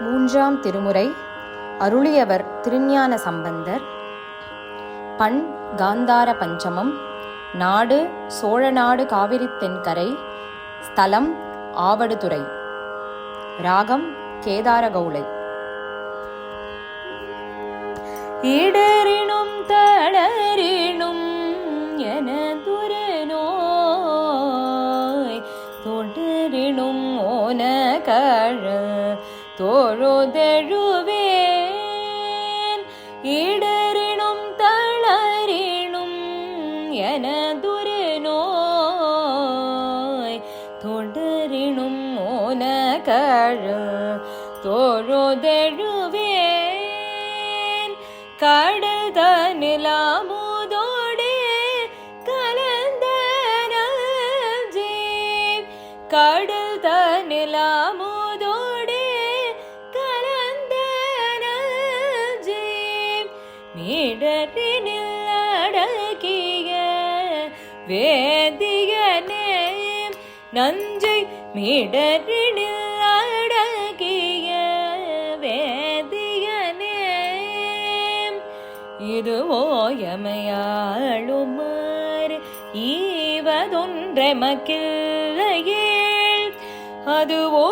மூன்றாம் திருமுறை. அருளியவர் திருஞான சம்பந்தர். பண் காந்தார பஞ்சமம். நாடு சோழநாடு காவிரி தென்கரை. ஸ்தலம் ஆவடுதுறை. ராகம் கேதாரகௌளை இடரினும் தளரினும் என துரநோய் தொடரினும் ஓன கழ தோழுதெழுவேன் இடரினும் தளரினும் எனதுரு நோய் தொடரினும் ஓன கழ தோழுதெழுவேன் கடத அடக்கிய வேதியனே நஞ்சை மீடரினில் அடகிய வேதியனே இதுவோ எமையாளுமாறு ஈவதொன்றெமக்கில்லையே அதுவோ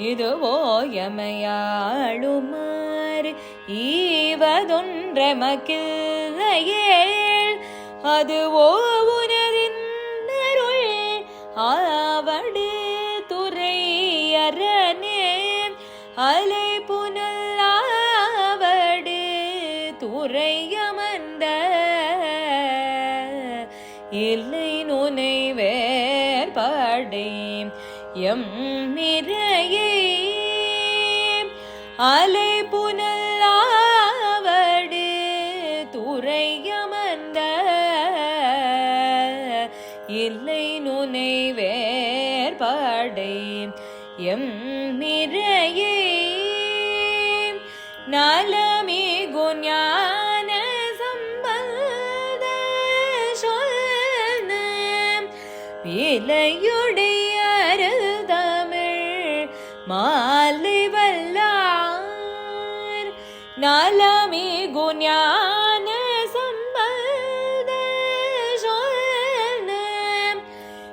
இதுவோ எமையாளுமாறு ஈவதொன்றெமக்கில்லையே அதுவோ உனதின்னருள் ஆவடு துறையரனே அலை புனல்லாவடு துறையமர்ந்த இல்லை நுனைவேற்படை எம் நிறையே. அலை புனல்லாவடு துறையமர்ந்த இல்லை நுனை வேற்படை எம் நிறையே. நலமே குஞான சம்பந்த சொன்ன விலையோ வல்லார் நலமிகு ஞான சம்பந்த சொன்ன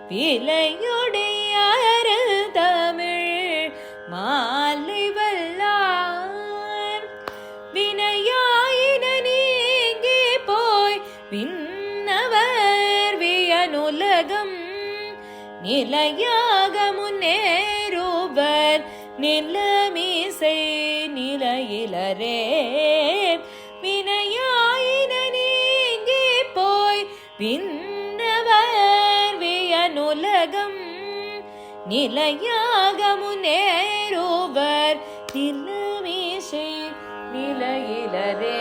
விலையுடைய தமிழ் மாலை வல்லார் வினையாயின நீங்கி போய் நிலையாக முன்னேறுவர் நிலமீசை நிலையிலரே பின்னவர் வியனுலகம் நிலையாக முன்னேறுவர் திருமீசை நிலையிலரே